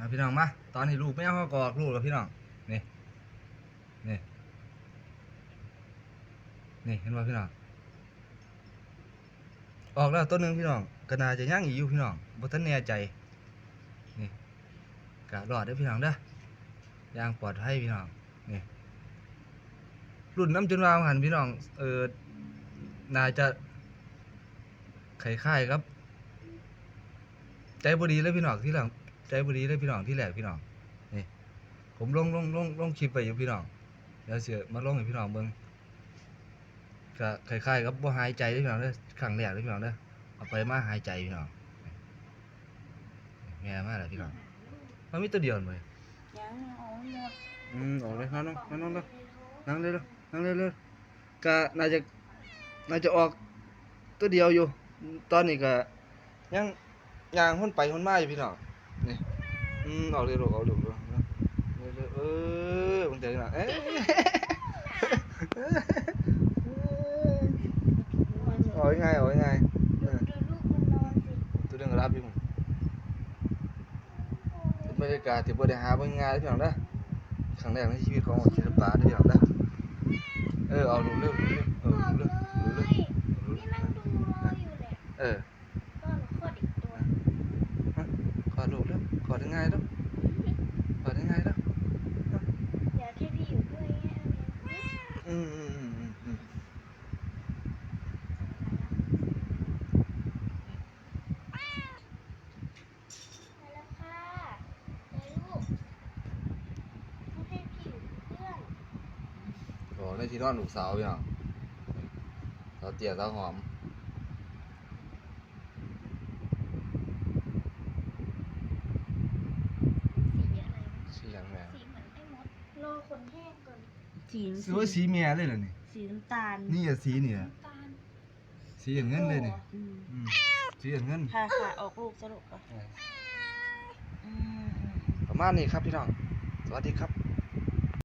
นะพี่น้องมาตอนนี้ลูกไม่เอาเขากอดลูกแล้วพี่น้องนี่นี่นี่เห็นป่พี่น้องออกแล้วตัวหนึ่งพี่น้องก็น่าจะย่างอีกอยู่พี่น้องบ่ทันแน่ใจนี่กะรอดได้พี่น้องเด้อย่างปลอดภัยพี่น้องนี่รุ่นน้ำจนวาวหันพี่น้องเออน่าจะคล้ายๆครับ ใจบดีเลยพี่น้องที่หลัง ใจบดีเลยพี่น้องที่แรกพี่น้องนี่ผมลงลงลงลงคลิปไปอยู่พี่น้องเดี๋ยวเสียมาลงให้พี่น้องเบิ่งก็คล้ายๆกับบ่หายใจเลยพี่น้องเด้อครั้งแรกเลยพี่น้องเด้อเอาไปมาหายใจพี่น้องแง่มากเลยพี่น้องมันมีตัวเดียวเลยยังเอาหมดอืมออกเลยนั่งนั่งนั่งนั่งนั่งเลยนั่งเลยเลยก็น่าจะน่าจะออกตัวเดียวอยู่ ตอนนี้ก็ยังยางหุ่นไปหุ่นมาอยู่พี่น้องนี่ อืมออกเลยลูกออกเลยลูกเร็วๆเออมันเจอหน่ะเอ๊ะออกยังไงออกยังไงเออดูลูกมันนอนสิตัวเรื่องรับอยู่บรรยากาศที่บ่ได้หาเบิ่งง่ายเพี่น้องเด้อครั้งแรกในชีวิตของศิลปะเด้อพี่น้องเด้เออเอาลูกเร็วเร็วเออลูกเร็วลูกเร็วลูก นี่ เร็ว นั่งดูรออยู่เลย เออ ก็หนูขอดอีกตัว ขอลูกเร็ วขอได้ง่ายเด้อขอได้ง่ายเด้อเดี๋ยวที่พี่อยู่ด้วยเนี่ยอืมอืมอืมอืมอืมมาแล้วค่ะเดี๋ยวลูกต้องให้พี่อยู่เพื่อนโอ้ในที่นอนลูกสาวพี่น้องสาวเตี้ยสาวหอมสีอะไร สีหยังแม่สีเหมือนไอ้มดรอคนแห้งก่อนสีสวยสีแม่เลยเหรอนี่สีน้ำตาลนี่อะสีนี่อะน้ำตาลสีอย่างเงินเลยนี่อืมอืมสีอย่างเงินค่ะค่ะออกลูกสรุปอะเอออืมอืมประมาณนี้ครับพี่น้องสวัสดีครับ